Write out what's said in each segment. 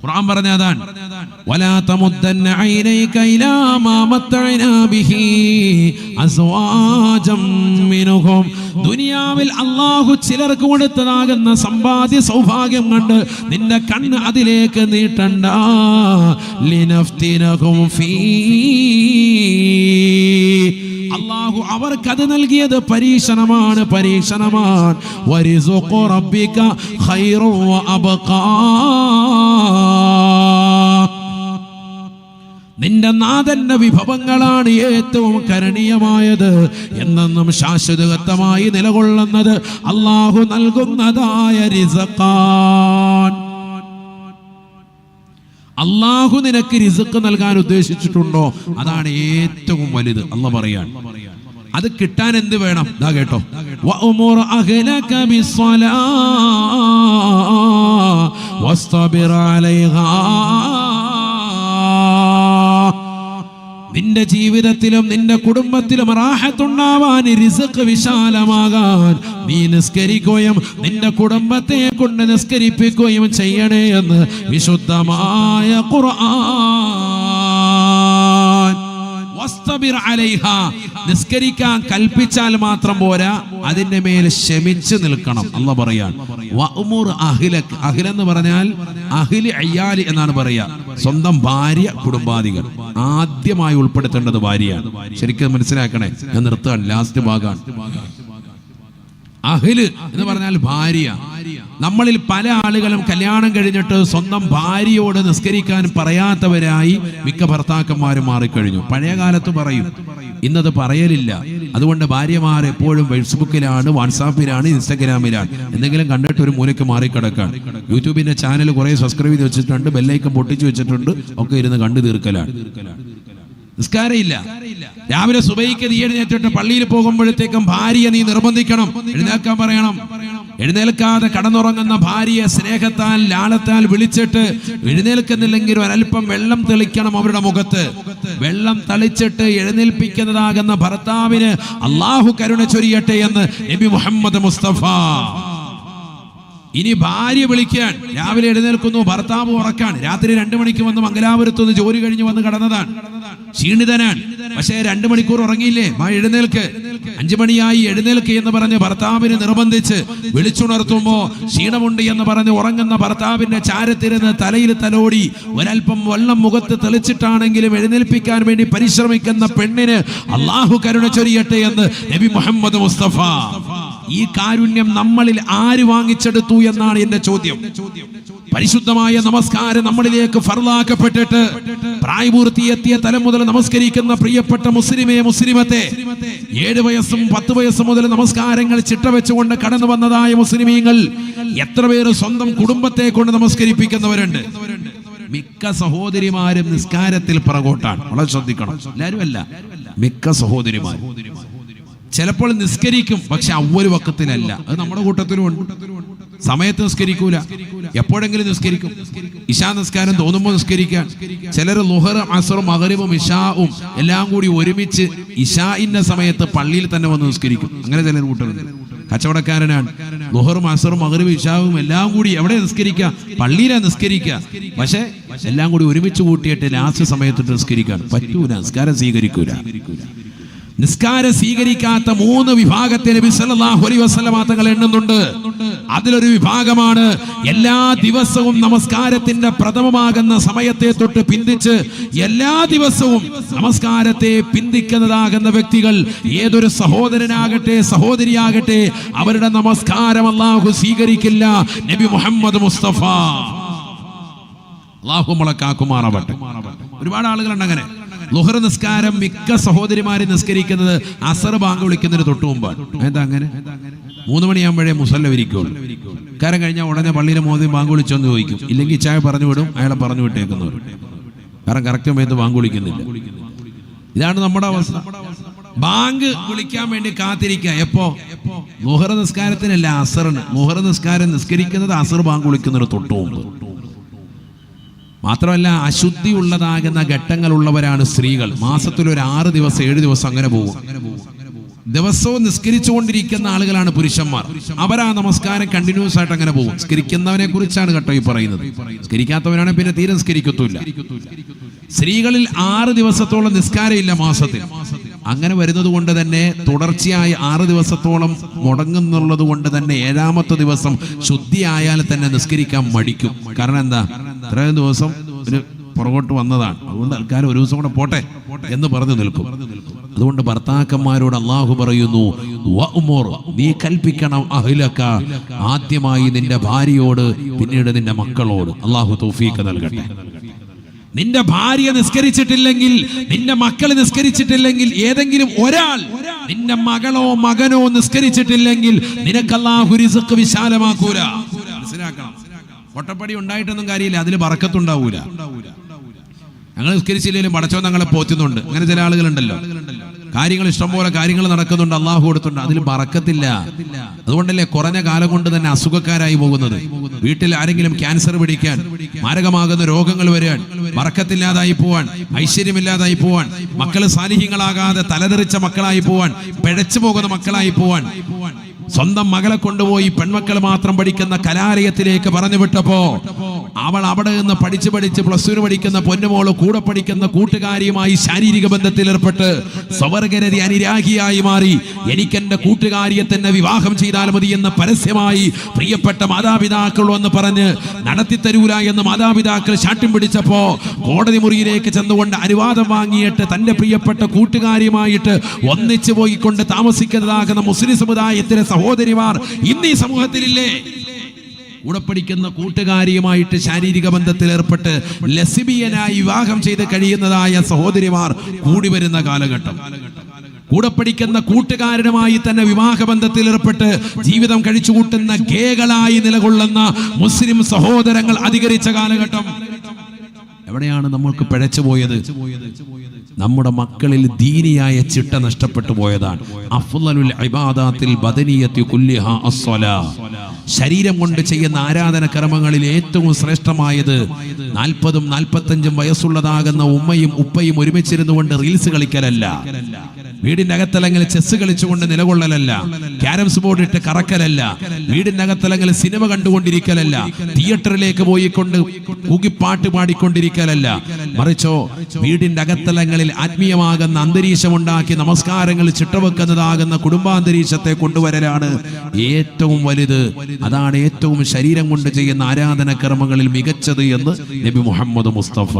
ഖുർആൻ പറഞ്ഞ അതാണ്. വലാ തമുദ്ദന്ന ഐനൈക ഇലാ മാ മത്തഅനാ ബിഹി അസ്വാജം മിൻഹും ദുനിയാവിൽ അല്ലാഹു ചിലർക്ക് കൊടുത്തതാകുന്ന സമ്പാദ്യ സൗഭാഗ്യം കണ്ട് നിന്റെ കണ്ണ് അതിലേക്ക് നീട്ടണ്ട. ലിനഫ്തിനഹും ഫീ അള്ളാഹു അവർക്കത് നൽകിയത് പരീക്ഷണമാണ് പരീക്ഷണമാണ്. നിന്റെ നാഥന്റെ വിഭവങ്ങളാണ് ഏറ്റവും കരണീയമായത് എന്നെന്നും ശാശ്വതത്വമായി നിലകൊള്ളുന്നത് അള്ളാഹു നൽകുന്നതായ റിസക്കാൻ അള്ളാഹു നിനക്ക് റിസക്ക് നൽകാൻ ഉദ്ദേശിച്ചിട്ടുണ്ടോ? അതാണ് ഏറ്റവും വലുത്. അല്ല പറയാൻ. അത് കിട്ടാൻ എന്ത് വേണം? ഇതാ കേട്ടോ. അഹ്ലക നിന്റെ ജീവിതത്തിലും നിന്റെ കുടുംബത്തിലും റാഹത്തുണ്ടാവാൻ റിസക്ക് വിശാലമാകാൻ നീ നിസ്കരിക്കുകയും നിന്റെ കുടുംബത്തെ കൊണ്ട് നിസ്കരിപ്പിക്കുകയും ചെയ്യണേ എന്ന് വിശുദ്ധമായ ഖുർആൻ. നിസ്കരിക്കാൻ കൽപ്പിച്ചാൽ മാത്രം പോരാ അതിന്റെ മേൽ ക്ഷമിച്ചു നിൽക്കണം. അല്ല പറയാൻ എന്ന് പറഞ്ഞാൽ അഹ്ലി അയ്യാലി എന്നാണ് പറയാ. സ്വന്തം ഭാര്യ കുടുംബാദികൾ. ആദ്യമായി ഉൾപ്പെടുത്തേണ്ടത് ഭാര്യയാണ്. ശരിക്കും മനസ്സിലാക്കണേ? ഞാൻ നിർത്തുകയാണ്. ലാസ്റ്റ് ഭാഗമാണ്. അഹിൽ എന്ന് പറഞ്ഞാൽ ഭാര്യ. നമ്മളിൽ പല ആളുകളും കല്യാണം കഴിഞ്ഞിട്ട് സ്വന്തം ഭാര്യയോട് നിസ്കരിക്കാൻ പറയാത്തവരായി മിക്ക ഭർത്താക്കന്മാരും മാറിക്കഴിഞ്ഞു. പഴയ കാലത്ത് പറയും ഇന്നത് പറയലില്ല. അതുകൊണ്ട് ഭാര്യമാർ എപ്പോഴും ഫേസ്ബുക്കിലാണ് വാട്സാപ്പിലാണ് ഇൻസ്റ്റഗ്രാമിലാണ്. എന്തെങ്കിലും കണ്ടിട്ട് ഒരു മൂലയ്ക്ക് മാറിക്കിടക്കാണ് യൂട്യൂബിന്റെ ചാനൽ കുറെ സബ്സ്ക്രൈബ് ചെയ്ത് വെച്ചിട്ടുണ്ട് ബെല്ലൈക്കം പൊട്ടിച്ചു വെച്ചിട്ടുണ്ട് ഒക്കെ ഇരുന്ന് കണ്ടു തീർക്കലാണ്. നിസ്കാരമില്ല രാവിലെ സുബൈക്ക് നീ എഴുന്നേറ്റിട്ട് പള്ളിയിൽ പോകുമ്പോഴത്തേക്കും ഭാര്യ നീ നിർബന്ധിക്കണം. എഴുന്നേക്കാൻ പറയണം. എഴുന്നേൽക്കാതെ കടന്നുറങ്ങുന്ന ഭാര്യയെ സ്നേഹത്താൽ ലാളത്താൽ വിളിച്ചിട്ട് എഴുന്നേൽക്കുന്നില്ലെങ്കിൽ ഒരൽപ്പം വെള്ളം തെളിക്കണം അവരുടെ മുഖത്ത്. വെള്ളം തളിച്ചിട്ട് എഴുന്നേൽപ്പിക്കുന്നതാകുന്ന ഭർത്താവിന് അള്ളാഹു കരുണ ചൊരിയട്ടെ എന്ന് നബി മുഹമ്മദ് മുസ്തഫ. ഇനി ഭാര്യ വിളിക്കാൻ രാവിലെ എഴുന്നേൽക്കുന്നു ഭർത്താവ് ഉറക്കാൻ രാത്രി രണ്ടു മണിക്ക് വന്ന് മംഗലാപുരത്ത് നിന്ന് ജോലി കഴിഞ്ഞ് വന്ന് കടന്നതാണ്. ക്ഷീണിതനാണ്. പക്ഷേ രണ്ടു മണിക്കൂർ ഉറങ്ങിയില്ലേ? മാ എഴുന്നേൽക്ക്. അഞ്ചു മണിയായി എഴുന്നേൽക്ക് എന്ന് പറഞ്ഞ് ഭർത്താവിനെ നിർബന്ധിച്ച് വിളിച്ചുണർത്തുമ്പോ ക്ഷീണമുണ്ട് എന്ന് പറഞ്ഞ് ഉറങ്ങുന്ന ഭർത്താവിന്റെ ചാരത്തിരുന്ന് തലയിൽ തലോടി ഒരൽപ്പം വെള്ളം മുഖത്ത് തെളിച്ചിട്ടാണെങ്കിലും എഴുന്നേൽപ്പിക്കാൻ വേണ്ടി പരിശ്രമിക്കുന്ന പെണ്ണിന് അള്ളാഹു കരുണ ചൊരിയട്ടെ എന്ന് നബി മുഹമ്മദ് മുസ്തഫ ഈ കാരുണ്യം നമ്മളിൽ ആര് വാങ്ങിച്ചെടുത്തു എന്നാണ് എന്റെ ചോദ്യം. പരിശുദ്ധമായ നമസ്കാരം നമ്മളിലേക്ക് ഫർലാക്കപ്പെട്ടിട്ട് പ്രായപൂർത്തിയെത്തിയ തലം മുതൽ നമസ്കരിക്കുന്ന പ്രിയപ്പെട്ട മുസ്ലിമേ മുസ്ലിമത്തെ ഏഴ് വയസ്സും പത്ത് വയസ്സും മുതൽ നമസ്കാരങ്ങൾ ചിട്ട വെച്ചുകൊണ്ട് കടന്നു വന്നതായ മുസ്ലിമീങ്ങൾ എത്ര പേര് സ്വന്തം കുടുംബത്തെ കൊണ്ട് നമസ്കരിപ്പിക്കുന്നവരുണ്ട്? മിക്ക സഹോദരിമാരും നിസ്കാരത്തിൽ പുറകോട്ടാണ്. വളരെ ശ്രദ്ധിക്കണം. എല്ലാവരും അല്ല. മിക്ക സഹോദരിമാരും. ചിലപ്പോൾ നിസ്കരിക്കും പക്ഷെ അവർ വക്കത്തിനല്ല. അത് നമ്മുടെ കൂട്ടത്തിലും ഉണ്ട്. സമയത്ത് നിസ്കരിക്കൂല. എപ്പോഴെങ്കിലും നിസ്കരിക്കും. ഇഷാ നിസ്കാരം തോന്നുമ്പോൾ നിസ്കരിക്കാൻ. ചിലർ ലുഹർ അസറും മകരവും ഇഷാവും എല്ലാം കൂടി ഒരുമിച്ച് ഇഷാഇന്റെ സമയത്ത് പള്ളിയിൽ തന്നെ വന്ന് നിസ്കരിക്കും. അങ്ങനെ ചിലർ കൂട്ടരുത്. കച്ചവടക്കാരനാണ്. ലുഹറും അസറും മകരവും ഇഷാവും എല്ലാം കൂടി എവിടെ നിസ്കരിക്കുക പള്ളിയിലാണ് നിസ്കരിക്കുക പക്ഷെ എല്ലാം കൂടി ഒരുമിച്ച് കൂട്ടിയിട്ട് ലാസ്റ്റ് സമയത്ത് നിസ്കരിക്കാൻ പറ്റൂല. നിസ്കാരം സ്വീകരിക്കൂല. നിസ്കാരം സ്വീകരിക്കാത്ത മൂന്ന് വിഭാഗത്തെ നബി സല്ലല്ലാഹു അലൈഹി വസല്ലമ തങ്ങൾ എണ്ണുന്നുണ്ട്. അതിലൊരു വിഭാഗമാണ് എല്ലാ ദിവസവും നമസ്കാരത്തിന്റെ പ്രഥമമാകുന്ന സമയത്തെ തൊട്ട് പിന്തിച്ച് എല്ലാ ദിവസവും നമസ്കാരത്തെ പിന്തിക്കുന്നതാകുന്ന വ്യക്തികൾ ഏതൊരു സഹോദരനാകട്ടെ സഹോദരിയാകട്ടെ അവരുടെ നമസ്കാരം അല്ലാഹു സ്വീകരിക്കില്ല. നബി മുഹമ്മദ് മുസ്തഫ. അള്ളാഹു മുളക്കാക്കുമാറാവട്ടെ ഒരുപാട് ആളുകളുണ്ട് അങ്ങനെ. ലുഹർ നിസ്കാരം മിക്ക സഹോദരിമാരെ നിസ്കരിക്കുന്നത് അസർ ബാങ്ക് വിളിക്കുന്നതിന് തൊട്ട് മുമ്പാണ്. എന്താ അങ്ങനെ? മൂന്ന് മണിയാകുമ്പോഴേ മുസല്ല വിരിക്കുള്ളൂ കാരം കഴിഞ്ഞാൽ ഉടനെ പള്ളിയിലെ മോദി ബാങ്ക് വിളിച്ചെന്ന് ചോദിക്കും. ഇല്ലെങ്കിൽ ചായ പറഞ്ഞു വിടും അയാളെ പറഞ്ഞു വിട്ടേക്കുന്നവർ. കാരണം കറക്റ്റ് സമയത്ത് ബാങ്ക് വിളിക്കുന്നില്ല. ഇതാണ് നമ്മുടെ അവസ്ഥ. ബാങ്ക് വിളിക്കാൻ വേണ്ടി കാത്തിരിക്കുക. എപ്പോ? മുഹർ നിസ്കാരത്തിനല്ല അസറിന്. മുഹർ നിസ്കാരം നിസ്കരിക്കുന്നത് അസർ ബാങ്ക് വിളിക്കുന്നൊരു തൊട്ടുമുണ്ട് മാത്രമല്ല അശുദ്ധി ഉള്ളതാകുന്ന ഘട്ടങ്ങളുള്ളവരാണ് സ്ത്രീകൾ. മാസത്തിൽ ഒരു ആറ് ദിവസം ഏഴ് ദിവസം അങ്ങനെ പോകും. ദിവസവും നിസ്കരിച്ചുകൊണ്ടിരിക്കുന്ന ആളുകളാണ് പുരുഷന്മാർ. അവരാ നമസ്കാരം കണ്ടിന്യൂസ് ആയിട്ട് അങ്ങനെ പോകും. നിസ്കരിക്കുന്നവനെ കുറിച്ചാണ് കേട്ടോ ഈ പറയുന്നത്. നിസ്കരിക്കാത്തവനാണ് പിന്നെ തീരെ നിസ്കരിക്കത്തൂല്ല സ്ത്രീകളിൽ ആറ് ദിവസത്തോളം നിസ്കാരമില്ല മാസത്തിൽ. അങ്ങനെ വരുന്നത് കൊണ്ട് തന്നെ തുടർച്ചയായി ആറ് ദിവസത്തോളം മുടങ്ങുന്നുള്ളത് കൊണ്ട് തന്നെ ഏഴാമത്തെ ദിവസം ശുദ്ധിയായാൽ തന്നെ നിസ്കരിക്കാൻ മടിക്കും. കാരണം എന്താ? ഇത്രയും ദിവസം ഒരു പുറകോട്ട് വന്നതാണ്. അതുകൊണ്ട് ആൾക്കാർ ഒരു ദിവസം കൂടെ പോട്ടെ എന്ന് പറഞ്ഞു നിൽക്കും. അതുകൊണ്ട് ഭർത്താക്കന്മാരോട് അള്ളാഹു പറയുന്നു നീ കൽപ്പിക്കണം അഹിലക്ക. ആദ്യമായി നിന്റെ ഭാര്യയോട് പിന്നീട് നിന്റെ മക്കളോട്. അള്ളാഹു തൗഫീഖ് നൽകട്ടെ. നിന്റെ ഭാര്യ നിസ്കരിച്ചിട്ടില്ലെങ്കിൽ നിന്റെ മക്കൾ നിസ്കരിച്ചിട്ടില്ലെങ്കിൽ ഏതെങ്കിലും ഒരാൾ നിന്റെ മകളോ മകനോ നിസ്കരിച്ചിട്ടില്ലെങ്കിൽ നിനക്ക് അല്ലാഹു റിസ്ക് വിശാലമാക്കൂല. മനസ്സിലാക്കണം. ഒട്ടപ്പടി ഉണ്ടായിട്ടൊന്നും കാര്യമില്ല അതിൽ പറക്കത്തുണ്ടാവൂല ഞങ്ങൾ നിസ്കരിച്ചില്ലെങ്കിലും പടച്ചോ ഞങ്ങളെ പോറ്റുന്നുണ്ട്. അങ്ങനെ ചില ആളുകളുണ്ടല്ലോ. കാര്യങ്ങൾ ഇഷ്ടംപോലെ കാര്യങ്ങൾ നടക്കുന്നുണ്ട്. അള്ളാഹു കൊടുത്തുണ്ട് അതിൽ പറക്കത്തില്ല. അതുകൊണ്ടല്ലേ കുറഞ്ഞ കാലം കൊണ്ട് തന്നെ അസുഖക്കാരായി പോകുന്നത്. വീട്ടിൽ ആരെങ്കിലും ക്യാൻസർ പിടിക്കാൻ മാരകമാകുന്ന രോഗങ്ങൾ വരാൻ പറക്കത്തില്ലാതായി പോവാൻ ഐശ്വര്യമില്ലാതായി പോവാൻ മക്കൾ സാന്നിഹ്യങ്ങളാകാതെ തലതെറിച്ച മക്കളായി പോവാൻ പിഴച്ചു പോകുന്ന മക്കളായി പോവാൻ സ്വന്തം മകളെ കൊണ്ടുപോയി പെൺമക്കൾ മാത്രം പഠിക്കുന്ന കലാലയത്തിലേക്ക് പറഞ്ഞു വിട്ടപ്പോ അവൾ അവിടെ നിന്ന് പഠിച്ച് പഠിച്ച് പ്ലസ് ടു പഠിക്കുന്ന പൊന്നുമോൾ കൂടെ പഠിക്കുന്ന കൂട്ടുകാരിയുമായി ശാരീരിക ബന്ധത്തിൽ ഏർപ്പെട്ട് സ്വവർഗരതി അനുരാഗിയായി മാറി. എനിക്ക് എന്റെ കൂട്ടുകാരിയെ തന്നെ വിവാഹം ചെയ്താൽ മതി എന്ന് പരസ്യമായി പ്രിയപ്പെട്ട മാതാപിതാക്കൾ വന്ന് പറഞ്ഞ് നടത്തിത്തരൂല എന്ന് മാതാപിതാക്കൾ ശാഠ്യം പിടിച്ചപ്പോ കോടതി മുറിയിലേക്ക് ചെന്നുകൊണ്ട് അനുവാദം വാങ്ങിയിട്ട് തന്റെ പ്രിയപ്പെട്ട കൂട്ടുകാരിയുമായിട്ട് ഒന്നിച്ചു പോയിക്കൊണ്ട് താമസിക്കുന്നതാകുന്ന മുസ്ലിം സമുദായത്തിലെ സഹോദരിമാർ ഇന്ന് ഈ സമൂഹത്തിലില്ലേ? കൂടെ പഠിക്കുന്ന കൂട്ടുകാരിയുമായിട്ട് ശാരീരിക ബന്ധത്തിൽ ഏർപ്പെട്ട് ലസിബിയനായി വിവാഹം ചെയ്ത് കഴിയുന്നതായ സഹോദരിമാർ കൂടി വരുന്ന കാലഘട്ടം. കൂടെ പഠിക്കുന്ന കൂട്ടുകാരനുമായി തന്നെ വിവാഹബന്ധത്തിൽ ഏർപ്പെട്ട് ജീവിതം കഴിച്ചു കൂട്ടുന്ന ഗേകളായി നിലകൊള്ളുന്ന മുസ്ലിം സഹോദരങ്ങൾ അധികരിച്ച കാലഘട്ടം. എവിടെയാണ് നമ്മൾക്ക് പിഴച്ചു പോയത്? നമ്മുടെ മക്കളിൽ ദീനിയായ ചിട്ട നഷ്ടപ്പെട്ടു പോയതാണ്. ബദനിയത്തി കുല്ലിഹ ശരീരം കൊണ്ട് ചെയ്യുന്ന ആരാധന കർമ്മങ്ങളിൽ ഏറ്റവും ശ്രേഷ്ഠമായത് നാൽപ്പതും നാൽപ്പത്തഞ്ചും വയസ്സുള്ളതാകുന്ന ഉമ്മയും ഉപ്പയും ഒരുമിച്ചിരുന്നു കൊണ്ട് റീൽസ് കളിക്കലല്ല. വീടിന്റെ അകത്തലങ്ങളിൽ ചെസ് കളിച്ചുകൊണ്ട് നിലകൊള്ളലല്ല. ക്യാരംസ് ബോർഡ് ഇട്ട് കറക്കലല്ല. വീടിന്റെ അകത്തലങ്ങളിൽ സിനിമ കണ്ടുകൊണ്ടിരിക്കലല്ല. തിയേറ്ററിലേക്ക് പോയിക്കൊണ്ട് കൂകിപ്പാട്ട് പാടിക്കൊണ്ടിരിക്കലല്ല. മറിച്ചോ വീടിന്റെ അകത്തലങ്ങളിൽ ആത്മീയമാകുന്ന അന്തരീക്ഷം ഉണ്ടാക്കി നമസ്കാരങ്ങൾ ചിട്ടവെക്കുന്നതാകുന്ന കുടുംബാന്തരീക്ഷത്തെ കൊണ്ടുവരലാണ് ഏറ്റവും വലുത്. അതാണ് ഏറ്റവും ശരീരം കൊണ്ട് ചെയ്യുന്ന ആരാധന കർമ്മങ്ങളിൽ മികച്ചത് എന്ന് നബി മുഹമ്മദ് മുസ്തഫ.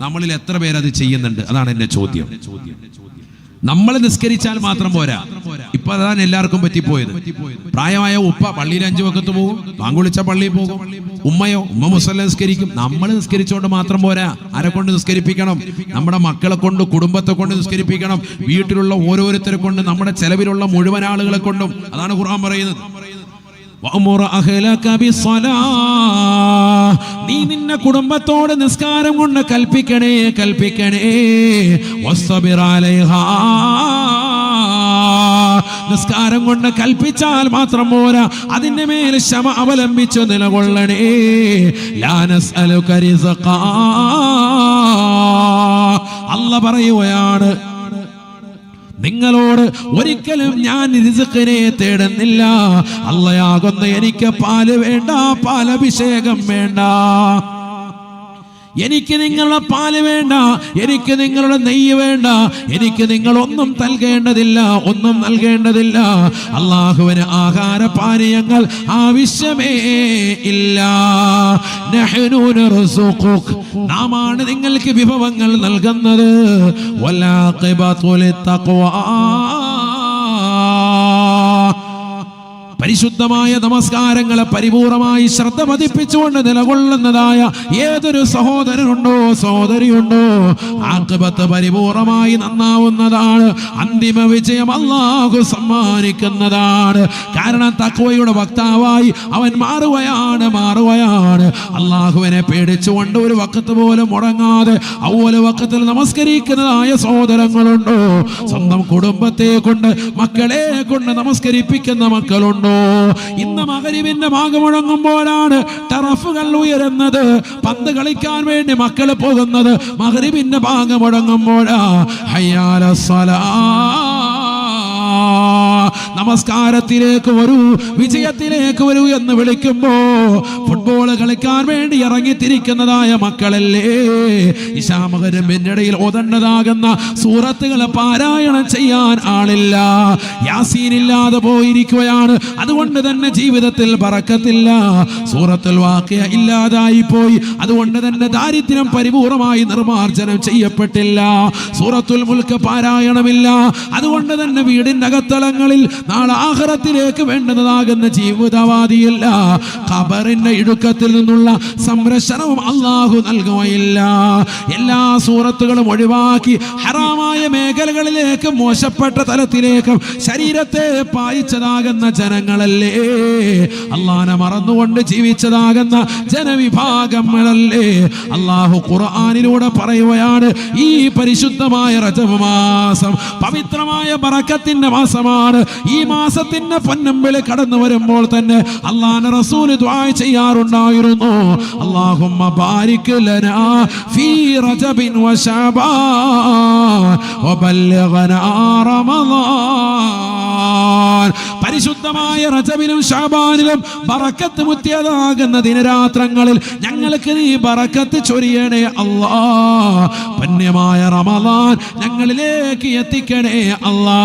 നമ്മളിൽ എത്ര പേരത് ചെയ്യുന്നുണ്ട്? അതാണ് എന്റെ ചോദ്യം. നമ്മൾ നിസ്കരിച്ചാൽ മാത്രം പോരാ. ഇപ്പൊ അതാണ് എല്ലാവർക്കും പറ്റിപ്പോയത്. പ്രായമായ ഉപ്പ പള്ളിയിൽ അഞ്ചു വക്കത്ത് പോകും പാങ്കുളിച്ച പള്ളിയിൽ പോകും. ഉമ്മയോ ഉമ്മ മുസല്ല നിസ്കരിക്കും. നമ്മൾ നിസ്കരിച്ചുകൊണ്ട് മാത്രം പോരാ. ആരെ കൊണ്ട് നിസ്കരിപ്പിക്കണം? നമ്മുടെ മക്കളെ കൊണ്ട് കുടുംബത്തെ കൊണ്ട് നിസ്കരിപ്പിക്കണം. വീട്ടിലുള്ള ഓരോരുത്തരെ കൊണ്ട് നമ്മുടെ ചെലവിലുള്ള മുഴുവൻ ആളുകളെ കൊണ്ടും. അതാണ് ഖുർആൻ പറയുന്നത്. നീ നിന്നെ കുടുംബത്തോട് നിസ്കാരം കൊണ്ട് കൽപ്പിക്കണേ കൽപ്പിക്കണേ. നിസ്കാരം കൊണ്ട് കൽപ്പിച്ചാൽ മാത്രം പോരാ അതിന്റെ മേൽ ക്ഷമ അവലംബിച്ച് നിലകൊള്ളണേ. അല്ല പറയുകയാണ് നിങ്ങളോട് ഒരിക്കലും ഞാൻ രിസുക്കിനെ തേടുന്നില്ല. അല്ലയാകുന്ന എനിക്ക് പാൽ വേണ്ട പാലഭിഷേകം വേണ്ട. എനിക്ക് നിങ്ങളുടെ പാൽ വേണ്ട എനിക്ക് നിങ്ങളുടെ നെയ്യ് വേണ്ട എനിക്ക് നിങ്ങൾ ഒന്നും നൽകേണ്ടതില്ല ഒന്നും നൽകേണ്ടതില്ല. അള്ളാഹുവിന് ആഹാര പാനീയങ്ങൾ ആവശ്യമേ ഇല്ല. നാമാണ് നിങ്ങൾക്ക് വിഭവങ്ങൾ നൽകുന്നത്. വലാഖിബത്തു പരിശുദ്ധമായ നമസ്കാരങ്ങളെ പരിപൂർണമായി ശ്രദ്ധ പതിപ്പിച്ചുകൊണ്ട് നിലകൊള്ളുന്നതായ ഏതൊരു സഹോദരനുണ്ടോ സഹോദരിയുണ്ടോ ആക്ബത്ത് പരിപൂർണമായി നന്നാവുന്നതാണ്. അന്തിമ വിജയം അല്ലാഹു സമ്മാനിക്കുന്നതാണ്. കാരണം തക്വയുടെ വക്താവായി അവൻ മാറുകയാണ് മാറുകയാണ്. അള്ളാഹുവിനെ പേടിച്ചുകൊണ്ട് ഒരു വക്കത്ത് പോലും മുടങ്ങാതെ ഔവല വക്കത്തിൽ നമസ്കരിക്കുന്നതായ സഹോദരങ്ങളുണ്ടോ? സ്വന്തം കുടുംബത്തെ കൊണ്ട് മക്കളെ കൊണ്ട് നമസ്കരിപ്പിക്കുന്ന മക്കളുണ്ടോ? ഇന്ന് മകരിവിന്റെ മുഴങ്ങുമ്പോഴാണ് ടറഫുകൾ ഉയരുന്നത്. പന്ത് കളിക്കാൻ വേണ്ടി മക്കൾ പോകുന്നത് മകരിവിന്റെ ഭാഗം മുഴങ്ങുമ്പോഴാ ഹയ്യാല സ്വലാ നമസ്കാരത്തിലേക്ക് വരൂ വിജയത്തിലേക്ക് വരൂ എന്ന് വിളിക്കുമ്പോ ഫുട്ബോൾ കളിക്കാൻ വേണ്ടി ഇറങ്ങിത്തിരിക്കുന്നതായ മക്കളല്ലേ? ഇശാമകരും ഇടയിൽ ഓതണ്ടതാകുന്ന സൂറത്തുകളെ പാരായണം ചെയ്യാൻ ആളില്ല. യാസീനില്ലാതെ പോയിരിക്കുകയാണ്. അതുകൊണ്ട് തന്നെ ജീവിതത്തിൽ പറക്കത്തില്ല. സൂറത്തിൽ വാക്ക് ഇല്ലാതായി പോയി അതുകൊണ്ട് തന്നെ ദാരിദ്ര്യം പരിപൂർണമായി നിർമാർജനം ചെയ്യപ്പെട്ടില്ല. സൂറത്തുൽ മുൽക്ക് പാരായണമില്ല. അതുകൊണ്ട് തന്നെ വീടിന്റെ അകത്തളങ്ങളിൽ നാളെ ആഹ്റത്തിലേക്ക് വേണ്ടുന്നതാകുന്ന ജീവിതവാദിയില്ല. ഖബറിന്റെ ഇടുക്കത്തിൽ നിന്നുള്ള സംരക്ഷണവും അള്ളാഹു നൽകുകയില്ല. എല്ലാ സൂറത്തുകളും ഒഴിവാക്കി ഹറാമായ മേഖലകളിലേക്ക് മോശപ്പെട്ട തലത്തിലേക്കും ശരീരത്തെ പായിച്ചതാകുന്ന ജനങ്ങളല്ലേ? അള്ളാനെ മറന്നുകൊണ്ട് ജീവിച്ചതാകുന്ന ജനവിഭാഗങ്ങളല്ലേ? അള്ളാഹു ഖുർആാനിലൂടെ പറയുകയാണ് ഈ പരിശുദ്ധമായ റജബ് മാസം പവിത്രമായ ബറക്കത്തിന്റെ മാസമാണ് ഈ മാസത്തിന്റെ പൊന്നമ്പിളി കടന്നു വരുമ്പോൾ തന്നെ അള്ളാഹ് റസൂൽ ദുആ ചെയ്യാറുണ്ടായിരുന്നു. അള്ളാഹുമ്മ ബാരിക് ലനാ ഫീ റജബിൻ വശബാൻ വബല്ലിഗ്നാ റമളാൻ പരിശുദ്ധമായ റജബിലും ഷാബാനിലും ബറക്കത്ത് മുത്തിയതാകുന്ന ദിനരാത്രങ്ങളിൽ ഞങ്ങൾക്ക് നീ ബറക്കത്ത് ചൊരിയണേ അല്ലാ. പുണ്യമായ റമദാൻ ഞങ്ങളിലേക്ക് എത്തിക്കണേ അല്ലാ.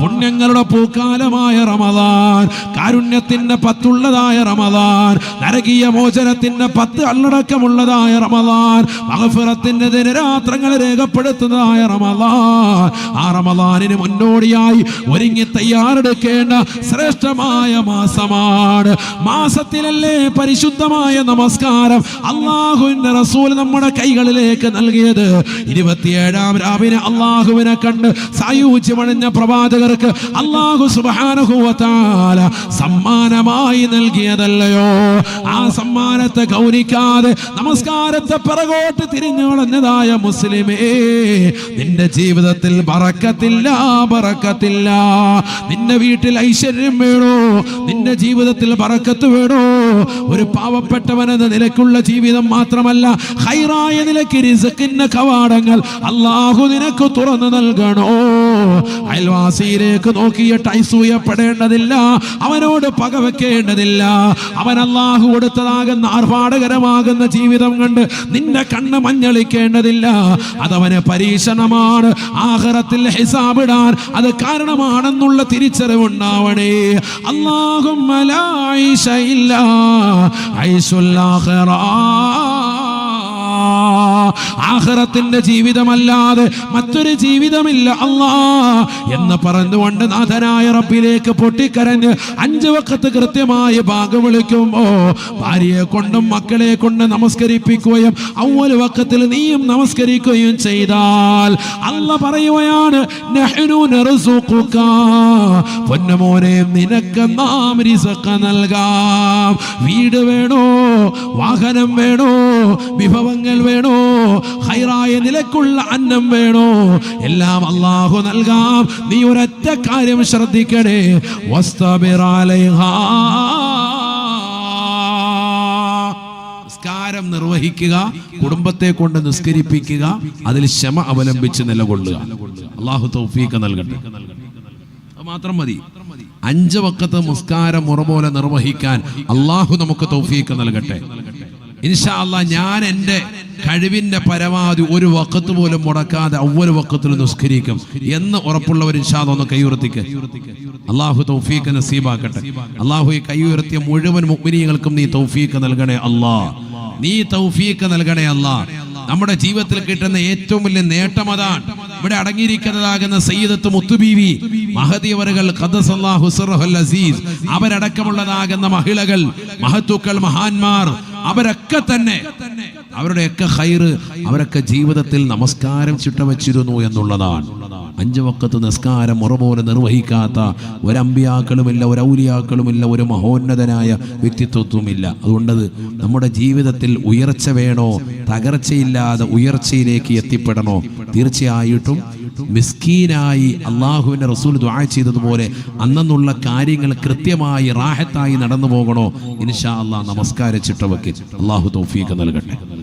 പുണ്യങ്ങളുടെ പൂക്കാലമായ റമദാൻ കാരുണ്യത്തിന്റെ പത്തുള്ളതായ റമദാൻ നരകീയ മോചനത്തിന്റെ പത്ത് അള്ളടക്കമുള്ളതായ റമദാൻ മഹഫിറത്തിന്റെ ദിനരാത്രങ്ങൾ രേഖപ്പെടുത്തുന്നതായ റമദാൻ. ആ റമദാനിന് മുന്നോടിയായി ഒരുങ്ങി തയ്യാറെടുക്കേണ്ട ശ്രേഷ്ഠമായ മാസമാണ്. മാസത്തിലല്ലേ പരിശുദ്ധമായ നമസ്കാരം അള്ളാഹുവിന്റെ റസൂൽ നമ്മുടെ കൈകളിലേക്ക് നൽകിയത്. ഇരുപത്തിയേഴാം രാവിനെ അള്ളാഹുവിനെ കണ്ട് സായൂജ്യമണിഞ്ഞ പ്രവാചകർക്ക് അള്ളാഹു സുബാനുഭവത്താല സമ്മാനമായി നൽകിയതല്ലയോ? ആ സമ്മാനത്തെ ഗൗനിക്കാതെ നമസ്കാരത്തെ പിറകോട്ട് തിരിഞ്ഞു കളഞ്ഞതായ മുസ്ലിമേ നിന്റെ ജീവിതത്തിൽ പറക്കത്തില്ല പറക്കത്തില്ല നിന്റെ വീട്ടിൽ ഐശ്വര്യം വേണോ? നിന്റെ ജീവിതത്തിൽ പറക്കത്ത് വേണോ? ഒരു പാവപ്പെട്ടവൻ എന്ന നിലക്കുള്ള ജീവിതം മാത്രമല്ല ഹൈറായ നിലയ്ക്ക് റിസക്കിന്റെ കവാടങ്ങൾ അള്ളാഹു നിനക്ക് തുറന്നു നൽകണോ? അയൽവാസിയിലേക്ക് നോക്കിയിട്ട് ഐസൂയപ്പെടേണ്ടതില്ല അവനോട് പക വെക്കേണ്ടതില്ല അവൻ അള്ളാഹു കൊടുത്തതാകുന്ന ആർഭാടകരമാകുന്ന ജീവിതം കണ്ട് നിന്റെ കണ്ണ് മഞ്ഞളിക്കേണ്ടതില്ല. അതവന് പരീക്ഷണമാണ്. ആഹ്റത്തിൽ ഹിസാബിടാൻ അത് കാരണമാണെന്നുള്ള തിരിച്ചറിവുണ്ടാവണേ. അള്ളാഹും ഇല്ല ആഹ്റത്തിന്റെ ജീവിതമല്ലാതെ മറ്റൊരു ജീവിതമില്ല. അല്ലാ എന്ന് പറഞ്ഞുകൊണ്ട് നാഥനായ റബ്ബിലേക്ക് പൊട്ടിക്കരഞ്ഞ് അഞ്ചു വക്കത്ത് കൃത്യമായി ഭാഗം വിളിക്കുമ്പോ ഭാര്യയെ കൊണ്ടും മക്കളെ കൊണ്ട് നമസ്കരിപ്പിക്കുകയും അവൽ വക്കത്തിൽ നീയും നമസ്കരിക്കുകയും ചെയ്താൽ അല്ല പറയുകയാണ്. പൊന്നുമോനെ നിനക്ക് നാം റിസക്ക നൽകാം. വീട് വേണോ? വാഹനം വേണോ? വിഭവങ്ങൾ വേണോ? ഹൈറായ നിലക്കുള്ള അന്നം വേണോ? എല്ലാം അള്ളാഹു നൽകാം. നീ ഒരൊറ്റ കാര്യം ശ്രദ്ധിക്കണേ. വസ്തബിറാലൈഹാ. നിസ്കാരം നിർവഹിക്കുക കുടുംബത്തെ കൊണ്ട് നിസ്കരിപ്പിക്കുക അതിൽ ക്ഷമ അവലംബിച്ച് നിലകൊള്ളുക. അള്ളാഹു തൗഫീഖ് നൽകട്ടെ. മാത്രം മതി. അഞ്ച് വക്കത്ത് നിസ്കാരം മുറ പോലെ നിർവഹിക്കാൻ അള്ളാഹു നമുക്ക് തൗഫീഖ് നൽകട്ടെ. ഇൻഷാ അല്ലാ ഞാൻ എന്റെ കഴിവിന്റെ പരമാവധി ഒരു വക്കത്ത് പോലും മുടക്കാതെ ഒവ്വൊരു വക്കത്തിൽ നിസ്കരിക്കും എന്ന് ഉറപ്പുള്ളവർ ഇൻഷാ അല്ലാ ഒന്ന് കൈയുയർത്തിക്ക്. അള്ളാഹു തൗഫീഖ് നസീബാക്കട്ടെ. അള്ളാഹു ഈ കൈ ഉയർത്തിയ മുഴുവൻ മുഗ്മിനീങ്ങൾക്കും നീ തൗഫീഖ് നൽകണേ അല്ലാ. നീ തൗഫീഖ് നൽകണേ അല്ലാ. നമ്മുടെ ജീവിതത്തിൽ കിട്ടുന്ന ഏറ്റവും വലിയ നേട്ടം അതാണ്. ഇവിടെ അടങ്ങിയിരിക്കുന്നതാകുന്ന സയ്യിദത്ത് മുത്തുബീവി മഹദീവരകൾ അസീസ് അവരടക്കമുള്ളതാകുന്ന മഹിളകൾ മഹത്തുക്കൾ മഹാന്മാർ അവരൊക്കെ തന്നെ അവരുടെയൊക്കെ ഹൈറ് അവരൊക്കെ ജീവിതത്തിൽ നമസ്കാരം ചിട്ടവച്ചിരുന്നു എന്നുള്ളതാണ്. അഞ്ചു വക്കത്ത് നിസ്കാരം ഉറപോലെ പോലെ നിർവഹിക്കാത്ത ഒരമ്പിയാക്കളുമില്ല ഒരൗലിയാക്കളുമില്ല ഒരു മഹോന്നതനായ വ്യക്തിത്വത്വമില്ല അതുകൊണ്ടത് നമ്മുടെ ജീവിതത്തിൽ ഉയർച്ച വേണോ തകർച്ചയില്ലാതെ ഉയർച്ചയിലേക്ക് എത്തിപ്പെടണോ? തീർച്ചയായിട്ടും മിസ്കീനായി അള്ളാഹുവിന്റെ റസൂൽ ദ്വാ ചെയ്തതുപോലെ അന്നുള്ള കാര്യങ്ങൾ കൃത്യമായി റാഹത്തായി നടന്നു പോകണോ? ഇൻഷാ അള്ളാഹ് നമസ്കാര ചിട്ടവയ്ക്ക് അള്ളാഹു തൗഫീഖ് നൽകട്ടെ.